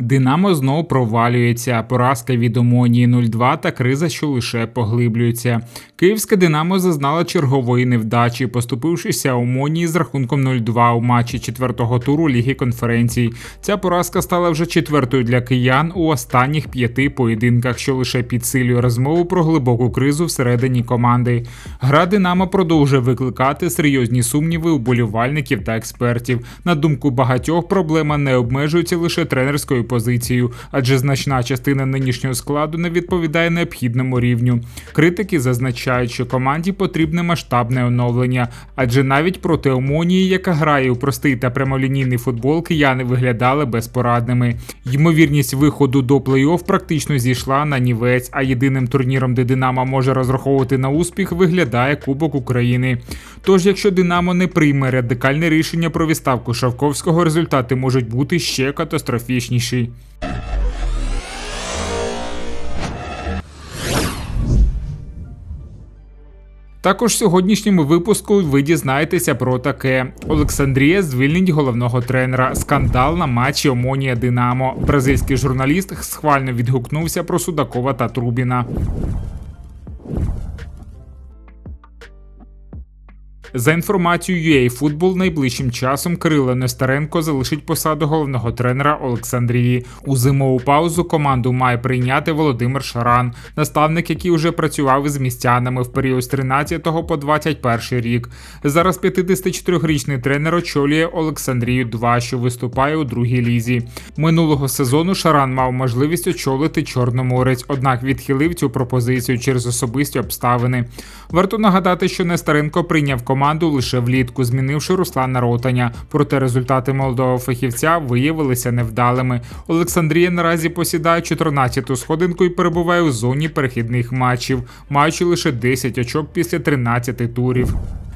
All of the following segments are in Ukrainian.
Динамо знову провалюється. Поразка від Омонії 0-2 та криза, що лише поглиблюється. Київське Динамо зазнало чергової невдачі, поступившися Омонії з рахунком 0-2 у матчі четвертого туру Ліги конференцій. Ця поразка стала вже четвертою для киян у останніх п'яти поєдинках, що лише підсилює розмову про глибоку кризу всередині команди. Гра Динамо продовжує викликати серйозні сумніви у болівальників та експертів. На думку багатьох, проблема не обмежується лише тренерською позицією, адже значна частина нинішнього складу не відповідає необхідному рівню. Критики зазначають, що команді потрібне масштабне оновлення, адже навіть проти Омонії, яка грає у простий та прямолінійний футбол, кияни виглядали безпорадними. Ймовірність виходу до плей-офф практично зійшла на нівець, а єдиним турніром, де Динамо може розраховувати на успіх, виглядає Кубок України. Тож, якщо Динамо не прийме радикальне рішення про відставку Шавковського, результати можуть бути ще катастрофічніші. Також в сьогоднішньому випуску ви дізнаєтеся про таке: Олександрія звільнить головного тренера. Скандал на матчі Омонія Динамо. Бразильський журналіст схвально відгукнувся про Судакова та Трубіна. За інформацією UA найближчим часом Кирило Нестеренко залишить посаду головного тренера Олександрії. У зимову паузу команду має прийняти Володимир Шаран, наставник, який вже працював із містянами в період з 13 по 21 рік. Зараз 54-річний тренер очолює Олександрію 2, що виступає у другій лізі. Минулого сезону Шаран мав можливість очолити Чорноморець, однак відхилив цю пропозицію через особисті обставини. Варто нагадати, що Нестеренко прийняв команду команду лише влітку, змінивши Руслана Ротаня. Проте результати молодого фахівця виявилися невдалими. Олександрія наразі посідає 14-ту сходинку і перебуває у зоні перехідних матчів, маючи лише 10 очок після 13 турів.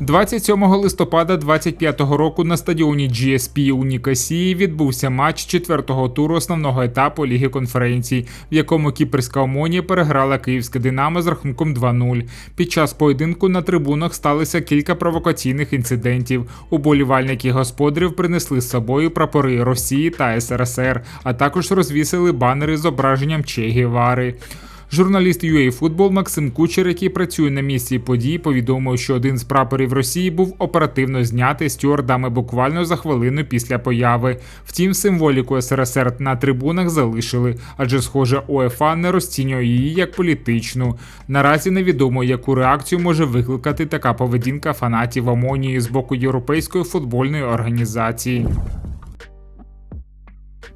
27 листопада 25-го року на стадіоні GSP у Нікосії відбувся матч четвертого туру основного етапу Ліги конференцій, в якому кіперська омонія переграла київське Динамо з рахунком 2-0. Під час поєдинку на трибунах сталося кілька провокаційних інцидентів. Уболівальники господарів принесли з собою прапори Росії та СРСР, а також розвісили банери з зображенням Че Гевари. Журналіст UA Football Максим Кучер, який працює на місці подій, повідомив, що один з прапорів Росії був оперативно знятий стюардами буквально за хвилину після появи. Втім, символіку СРСР на трибунах залишили, адже, схоже, УЕФА не розцінює її як політичну. Наразі невідомо, яку реакцію може викликати така поведінка фанатів Амонії з боку Європейської футбольної організації.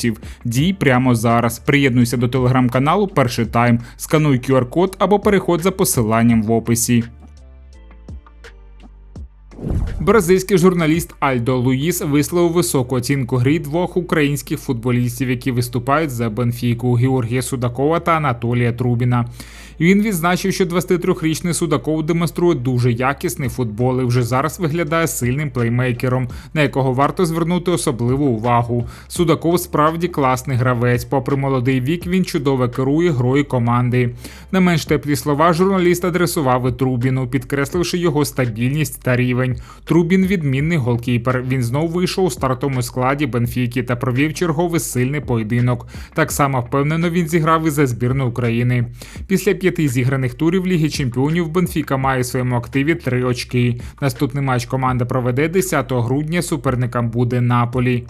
ресурсів. Дій прямо зараз. Приєднуйся до телеграм-каналу Перший Тайм, скануй QR-код або переходь за посиланням в описі. Бразильський журналіст Альдо Луїс висловив високу оцінку грі двох українських футболістів, які виступають за Бенфіку Георгія Судакова та Анатолія Трубіна. Він відзначив, що 23-річний Судаков демонструє дуже якісний футбол і вже зараз виглядає сильним плеймейкером, на якого варто звернути особливу увагу. Судаков справді класний гравець. Попри молодий вік, він чудово керує грою команди. Не менш теплі слова журналіст адресував і Трубіну, підкресливши його стабільність та рівень. Трубін відмінний голкіпер. Він знову вийшов у стартовому складі Бенфіки та провів черговий сильний поєдинок. Так само впевнено він зіграв і за збірну України. Після п'яти зіграних турів Ліги Чемпіонів Бенфіка має в своєму активі три очки. Наступний матч команда проведе 10 грудня. Суперникам буде Наполі.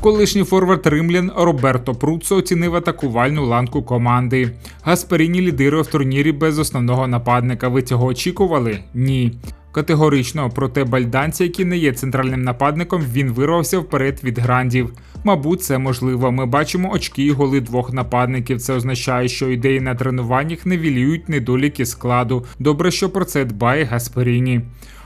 Колишній форвард римлян Роберто Пруцо оцінив атакувальну ланку команди. Гасперіні лідирує в турнірі без основного нападника. Ви цього очікували? Ні. Категорично, проте бальданці, який не є центральним нападником, він вирвався вперед від грандів. Мабуть, це можливо. Ми бачимо очки і голи двох нападників. Це означає, що ідеї на тренуваннях невілюють недоліки складу. Добре, що про це дбає Гасперіні.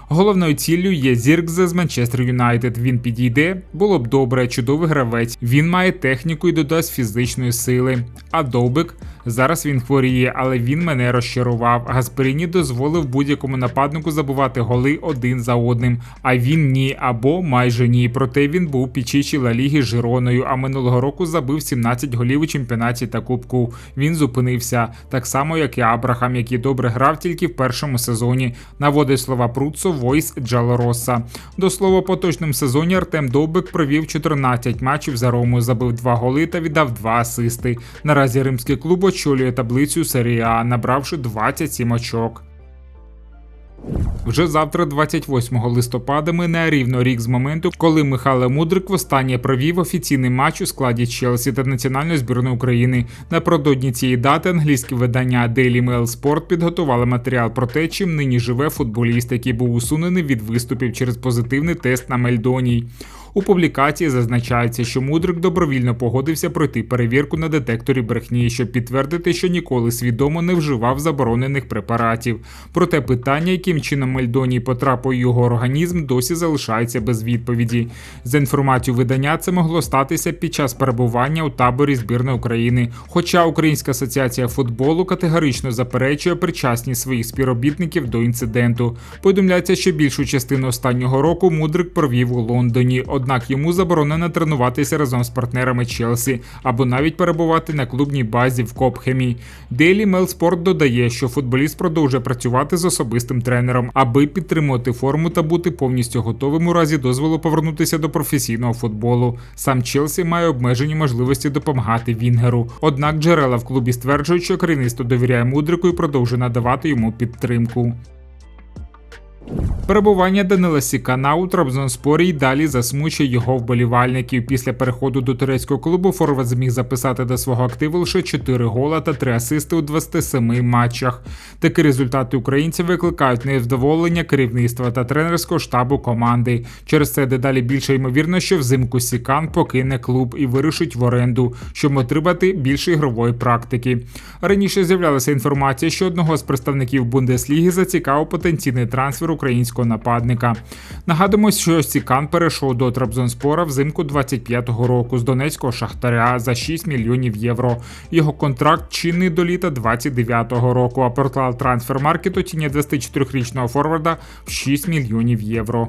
Головною ціллю є Зіркзе з Манчестер Юнайтед. Він підійде, було б добре, чудовий гравець. Він має техніку і додасть фізичної сили. А Довбик зараз він хворіє, але він мене розчарував. Гасперіні дозволив будь-якому нападнику забувати голи один за одним. А він ні або майже ні. Проте він був пічичі Ла Ліги Жироною. А минулого року забив 17 голів у чемпіонаті та кубку. Він зупинився так само, як і Абрахам, який добре грав тільки в першому сезоні. Наводить слова Пруцо Войс Джалороса. До слова, поточному сезоні Артем Довбик провів 14 матчів за Рому, забив 2 голи та віддав 2 асисти. Наразі римський клуб очолює таблицю серії А, набравши 27 очок. Вже завтра, 28 листопада, мине рівно рік з моменту, коли Михайло Мудрик востаннє провів офіційний матч у складі Челсі та національної збірної України. Напередодні цієї дати англійське видання Daily Mail Sport підготували матеріал про те, чим нині живе футболіст, який був усунений від виступів через позитивний тест на Мельдоній. У публікації зазначається, що Мудрик добровільно погодився пройти перевірку на детекторі брехні, щоб підтвердити, що ніколи свідомо не вживав заборонених препаратів. Проте питання, яким чином Мельдоній потрапив у його організм, досі залишається без відповіді. За інформацією видання, це могло статися під час перебування у таборі збірної України. Хоча Українська асоціація футболу категорично заперечує причасність своїх співробітників до інциденту. Повідомляється, що більшу частину останнього року Мудрик провів у Лондоні однак йому заборонено тренуватися разом з партнерами Челсі або навіть перебувати на клубній базі в Копхемі. Daily Mail Sport додає, що футболіст продовжує працювати з особистим тренером, аби підтримувати форму та бути повністю готовим у разі дозволу повернутися до професійного футболу. Сам Челсі має обмежені можливості допомагати Вінгеру. Однак джерела в клубі стверджують, що керівництво довіряє мудрику і продовжує надавати йому підтримку. Перебування Данила Сікана у Трабзонспорі й далі засмучує його вболівальників. Після переходу до турецького клубу Форвард зміг записати до свого активу лише 4 гола та 3 асисти у 27 матчах. Такі результати українців викликають невдоволення керівництва та тренерського штабу команди. Через це дедалі більше ймовірно, що взимку Сікан покине клуб і вирушить в оренду, щоб отримати більше ігрової практики. Раніше з'являлася інформація, що одного з представників Бундесліги зацікавив потенційний трансфер українського нападника. Нагадуємо, що Сікан перейшов до Трабзонспора взимку 25-го року з донецького шахтаря за 6 мільйонів євро. Його контракт чинний до літа 29-го року. А портал трансфермаркету оцінює 24-річного форварда в 6 мільйонів євро.